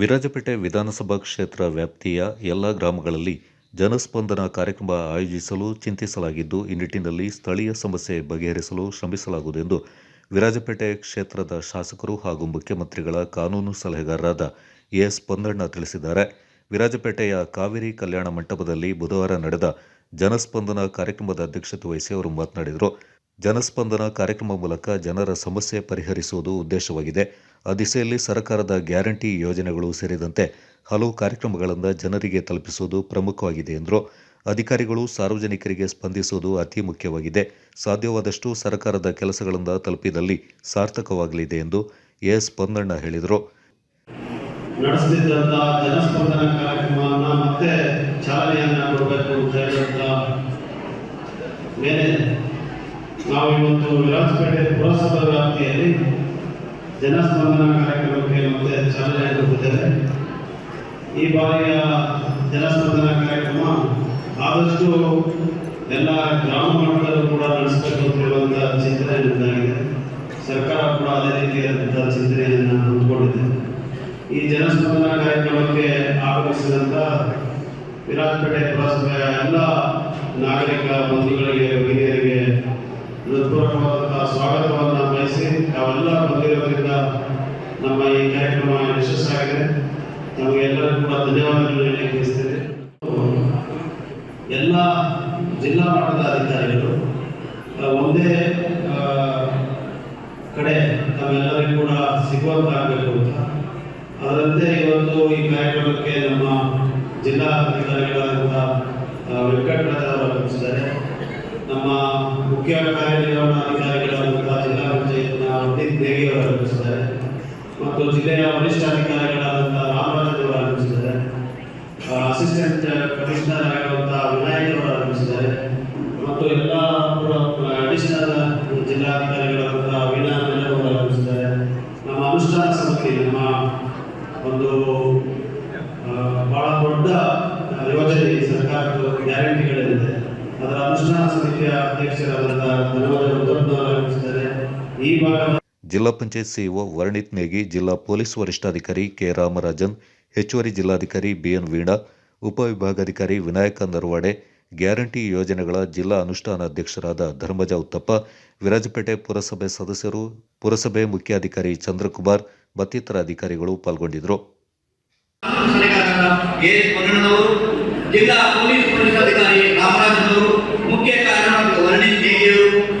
ವಿರಾಜಪೇಟೆ ವಿಧಾನಸಭಾ ಕ್ಷೇತ್ರ ವ್ಯಾಪ್ತಿಯ ಎಲ್ಲ ಗ್ರಾಮಗಳಲ್ಲಿ ಜನಸ್ಪಂದನ ಕಾರ್ಯಕ್ರಮ ಆಯೋಜಿಸಲು ಚಿಂತಿಸಲಾಗಿದ್ದು, ಈ ನಿಟ್ಟಿನಲ್ಲಿ ಸ್ಥಳೀಯ ಸಮಸ್ಯೆ ಬಗೆಹರಿಸಲು ಶ್ರಮಿಸಲಾಗುವುದು ಎಂದು ವಿರಾಜಪೇಟೆ ಕ್ಷೇತ್ರದ ಶಾಸಕರು ಹಾಗೂ ಮುಖ್ಯಮಂತ್ರಿಗಳ ಕಾನೂನು ಸಲಹೆಗಾರರಾದ ಎಸ್. ಪೊಂದಣ್ಣ ತಿಳಿಸಿದ್ದಾರೆ. ವಿರಾಜಪೇಟೆಯ ಕಾವೇರಿ ಕಲ್ಯಾಣ ಮಂಟಪದಲ್ಲಿ ಬುಧವಾರ ನಡೆದ ಜನಸ್ಪಂದನ ಕಾರ್ಯಕ್ರಮದ ಅಧ್ಯಕ್ಷತೆ ವಹಿಸಿ ಅವರು ಮಾತನಾಡಿದರು. ಜನಸ್ಪಂದನ ಕಾರ್ಯಕ್ರಮ ಮೂಲಕ ಜನರ ಸಮಸ್ಯೆ ಪರಿಹರಿಸುವುದು ಉದ್ದೇಶವಾಗಿದೆ. ಆ ದಿಸೆಯಲ್ಲಿ ಸರ್ಕಾರದ ಗ್ಯಾರಂಟಿ ಯೋಜನೆಗಳು ಸೇರಿದಂತೆ ಹಲವು ಕಾರ್ಯಕ್ರಮಗಳನ್ನು ಜನರಿಗೆ ತಲುಪಿಸುವುದು ಪ್ರಮುಖವಾಗಿದೆ ಎಂದರು. ಅಧಿಕಾರಿಗಳು ಸಾರ್ವಜನಿಕರಿಗೆ ಸ್ಪಂದಿಸುವುದು ಅತಿ ಮುಖ್ಯವಾಗಿದೆ. ಸಾಧ್ಯವಾದಷ್ಟು ಸರ್ಕಾರದ ಕೆಲಸಗಳನ್ನು ತಲುಪಿದಲ್ಲಿ ಸಾರ್ಥಕವಾಗಲಿದೆ ಎಂದು ಎಸ್ ಪೊನ್ನಣ್ಣ ಹೇಳಿದರು. ನಡೆಸ್ತಿದ್ದಂಥ ಜನಸ್ಪಂದನ ಕಾರ್ಯಕ್ರಮವನ್ನು ಮತ್ತೆ ಚಾಲನೆಯನ್ನ ಕೊಡಬೇಕು ಅಂತ ಹೇಳಿದಂಥ ಮೇಲೆ ನಾವು ಇವತ್ತು ವಿರಾಜಪೇಟೆ ಪುರಸಭಾ ವ್ಯಾಪ್ತಿಯಲ್ಲಿ ಜನಸ್ಪಂದನ ಕಾರ್ಯಕ್ರಮಕ್ಕೆ ಮತ್ತೆ ಚಾಲನೆ ಕೊಟ್ಟಿದ್ದೇವೆ ಈ ಬಾರಿಯ ಜನಸ್ಪಂದನ ಕಾರ್ಯಕ್ರಮ ಆದಷ್ಟು ಎಲ್ಲ ಗ್ರಾಮ ಮಟ್ಟದಲ್ಲೂ ಕೂಡ ನಡೆಸಬೇಕು ಅಂತ ಹೇಳುವಂಥ ಚಿಂತನೆ ನನ್ನದಾಗಿದೆ ಸರ್ಕಾರ ಕೂಡ ಅದೇ ರೀತಿಯಾದಂಥ ಚಿಂತನೆಯನ್ನು ಹೊಂದ್ಕೊಂಡಿದೆ ಈ ಜನಸ್ಪಂದನ ಕಾರ್ಯಕ್ರಮಕ್ಕೆ ಆಗಮಿಸಿದಂಥ ವಿರಾಜಪೇಟೆ ಪುರಸಭೆಯ ಎಲ್ಲ ನಾಗರಿಕ ಬಂಧುಗಳಿಗೆ, ಹಿರಿಯರಿಗೆ ಹೃತ್ಪೂರ್ವಕವಾದಂತಹ ಸ್ವಾಗತವನ್ನು ಬಯಸಿ ತಾವೆಲ್ಲ ಬಂದಿರೋದ್ರಿಂದ ನಮ್ಮ ಈ ಕಾರ್ಯಕ್ರಮ ಯಶಸ್ಸಾಗಿದೆ ನಮಗೆಲ್ಲರಿಗೂ ಕೂಡ ಧನ್ಯವಾದಗಳು ಬಯಸ್ತೇನೆ ಎಲ್ಲ ಜಿಲ್ಲಾ ಮಟ್ಟದ ಅಧಿಕಾರಿಗಳು ಒಂದೇ ಕಡೆ ನಾವೆಲ್ಲರಿಗೂ ಕೂಡ ಸಿಗುವಂತಾಗಬೇಕು ಅಂತ. ಅದರಂತೆ ಇವತ್ತು ಈ ಕಾರ್ಯಕ್ರಮಕ್ಕೆ ನಮ್ಮ ಜಿಲ್ಲಾ ಅಧಿಕಾರಿಗಳಾದಂಥ ಆ, ವೆಂಕಟರಾಜ್ ಅವರು ಆಗಮಿಸಿದ್ದಾರೆ ನಮ್ಮ ಮುಖ್ಯ ಕಾರ್ಯನಿರ್ವಹಣಾಧಿಕಾರಿಗಳಾದಂಥ ಜಿಲ್ಲಾ ಪಂಚಾಯತ್ನ ಅಮಿತ್ ದೇವಿ ಅವರು ಆಗಮಿಸಿದ್ದಾರೆ. ಮತ್ತು ಜಿಲ್ಲೆಯ ವರಿಷ್ಠ ಅಧಿಕಾರಿಗಳಾದಂತಹ ರಾಮರಾಜ್ ಅವರು ಆಗಮಿಸಿದ್ದಾರೆ. ಅಸಿಸ್ಟೆಂಟ್ ಕಮಿಷನರ್ ಆಗಿರುವಂತಹ ವಿನಾಯಕ್ ಅವರು ಆಗಮಿಸಿದ್ದಾರೆ. ಮತ್ತು ಎಲ್ಲ ಅಡಿಷನಲ್ ಜಿಲ್ಲಾಧಿಕಾರಿಗಳಾದಂತಹ ವೀಣಾ ಅವರು ಆಗಮಿಸಿದ್ದಾರೆ. ನಮ್ಮ ಅನುಷ್ಠಾನ ಸಮಿತಿ, ನಮ್ಮ ಒಂದು ಬಹಳ ದೊಡ್ಡ ಯೋಜನೆ ಸರ್ಕಾರದ ಗ್ಯಾರಂಟಿಗಳಿದೆ ಜಿಲ್ಲಾ ಪಂಚಾಯತ್ ಸಿಇಒ ವರ್ಣಿತ್ ನೇಗಿ, ಜಿಲ್ಲಾ ಪೊಲೀಸ್ ವರಿಷ್ಠಾಧಿಕಾರಿ ಕೆ ರಾಮರಾಜನ್, ಹೆಚ್ಚುವರಿ ಜಿಲ್ಲಾಧಿಕಾರಿ ಬಿಎನ್ ವೀಣಾ ಉಪವಿಭಾಗಾಧಿಕಾರಿ ವಿನಾಯಕ ನರವಾಡೆ, ಗ್ಯಾರಂಟಿ ಯೋಜನೆಗಳ ಜಿಲ್ಲಾ ಅನುಷ್ಠಾನ ಅಧ್ಯಕ್ಷರಾದ ಧರ್ಮಜ ಉತ್ತಪ್ಪ, ವಿರಾಜಪೇಟೆ ಪುರಸಭೆ ಸದಸ್ಯರು, ಪುರಸಭೆ ಮುಖ್ಯಾಧಿಕಾರಿ ಚಂದ್ರಕುಮಾರ್ ಮತ್ತಿತರ ಅಧಿಕಾರಿಗಳು ಪಾಲ್ಗೊಂಡಿದ್ದರು. ಸಲಹೆಗಾರರ ಎ ಎಸ್ ಪೊನ್ನಣ್ಣನವರು ಜಿಲ್ಲಾ ಪೊಲೀಸ್ ವರಿಷ್ಠಾಧಿಕಾರಿ ರಾಮರಾಜನವರು ಮುಖ್ಯ ಕಾರ್ಯನಿರ್ವಾಹಕ